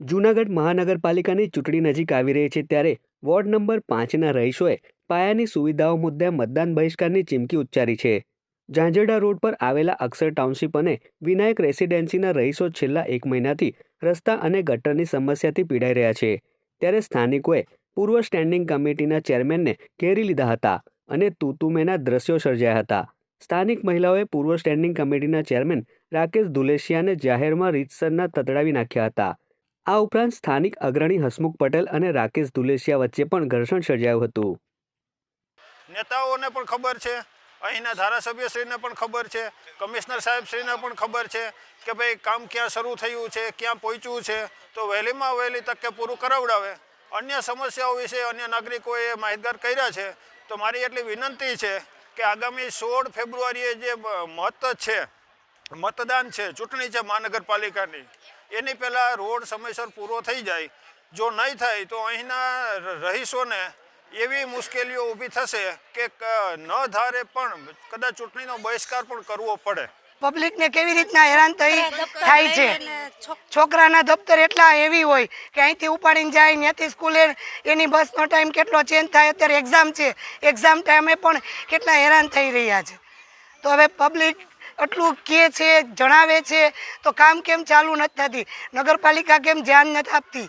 જૂનાગઢ મહાનગરપાલિકાની ચૂંટણી નજીક આવી રહી છે ત્યારે વોર્ડ નંબર પાંચના રહીશોએ પાયાની સુવિધાઓ મુદ્દે મતદાન બહિષ્કારની ચીમકી ઉચ્ચારી છે. ઝાંઝરડા રોડ પર આવેલા અક્ષર ટાઉનશીપ અને વિનાયક રેસિડેન્સીના રહીશો છેલ્લા એક મહિનાથી રસ્તા અને ગટરની સમસ્યાથી પીડાઈ રહ્યા છે. ત્યારે સ્થાનિકોએ પૂર્વ સ્ટેન્ડિંગ કમિટીના ચેરમેનને ઘેરી લીધા હતા અને તુતુમેના દ્રશ્યો સર્જાયા હતા. સ્થાનિક મહિલાઓએ પૂર્વ સ્ટેન્ડિંગ કમિટીના ચેરમેન રાકેશ ધુલેશિયાને જાહેરમાં રીતસરના તતડાવી નાખ્યા હતા. આ ઉપરાંત સ્થાનિક અગ્રણી હસમુખ પટેલ અને રાકેશ ધુલેશિયા વચ્ચે પણ ઘર્ષણ સર્જાયું હતું. નેતાઓને પણ ખબર છે, અહીંના ધારાસભ્યશ્રીને પણ ખબર છે, કમિશનર સાહેબશ્રીને પણ ખબર છે કે ભાઈ કામ ક્યાં શરૂ થયું છે, ક્યાં પહોંચ્યું છે, તો વહેલીમાં વહેલી તકે પૂરું કરાવડાવે. અન્ય સમસ્યાઓ વિશે અન્ય નાગરિકોએ માહિતગાર કર્યા છે, તો મારી એટલી વિનંતી છે કે આગામી સોળ ફેબ્રુઆરીએ જે મત છે, મતદાન છે, ચૂંટણી છે મહાનગરપાલિકાની એની પહેલાં રોડ સમયસર પૂરો થઈ જાય. જો નહીં થાય તો અહીંના રહીશોને એવી મુશ્કેલીઓ ઊભી થશે કે ન ધારે પણ કદાચ ચૂંટણીનો બહિષ્કાર પણ કરવો પડે. પબ્લિકને કેવી રીતના હેરાન થઈ થાય છે? છોકરાના દફતર એટલા હેવી હોય કે અહીંથી ઉપાડીને જાય ત્યાંથી સ્કૂલે એની બસનો ટાઈમ કેટલો ચેન્જ થાય અત્યારે એક્ઝામ છે. એક્ઝામ ટાઈમે પણ કેટલા હેરાન થઈ રહ્યા છે. તો હવે પબ્લિક એટલું કહે છે જણાવે છે તો કામ કેમ ચાલુ નથી થતી? નગરપાલિકા કેમ ધ્યાન નથી આપતી?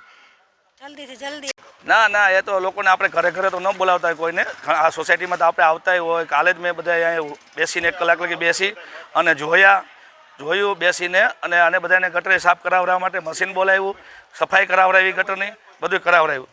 જલ્દીથી જલ્દી. ના ના એ તો લોકોને આપણે ઘરે ઘરે તો ન બોલાવતા હોય કોઈને. આ સોસાયટીમાં તો આપણે આવતા હોય. કાલે જ મેં બધા અહીંયા બેસીને એક કલાક લગી બેસી અને જોયા. જોયું બેસીને અને આને બધાને ગટરે સાફ કરાવવા માટે મશીન બોલાવ્યું સફાઈ કરાવડાવી ગટરની બધું કરાવડાવ્યું.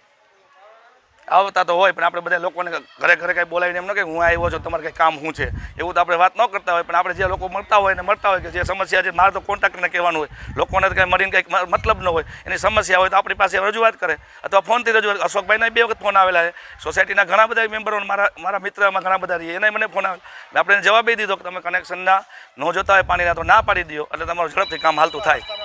આવતા તો હોય, પણ આપણે બધા લોકોને ઘરે ઘરે કંઈ બોલાવીને એમ ન કે હું આવ્યો છું, તમારે કંઈ કામ શું છે? એવું તો આપણે વાત ન કરતા હોય, પણ આપણે જે લોકો મળતા હોય ને મળતા હોય કે જે સમસ્યા છે, મારે તો કોન્ટેક્ટને કહેવાનું હોય. લોકોને કંઈ મળીને કંઈક મતલબ ન હોય. એની સમસ્યા હોય તો આપણી પાસે રજૂઆત કરે. અથવા ફોનથી રજૂઆત, અશોકભાઈના બે વખત ફોન આવેલા છે. સોસાયટીના ઘણા બધા મેમ્બરો મારા મારા મિત્રમાં ઘણા બધા રહીએ એને મને ફોન આવે. આપણે જવાબ દીધો કે તમે કનેક્શનના ન જોતા હોય પાણીના, તો ના પાડી દો એટલે તમારું ઝડપથી કામ હાલતું થાય.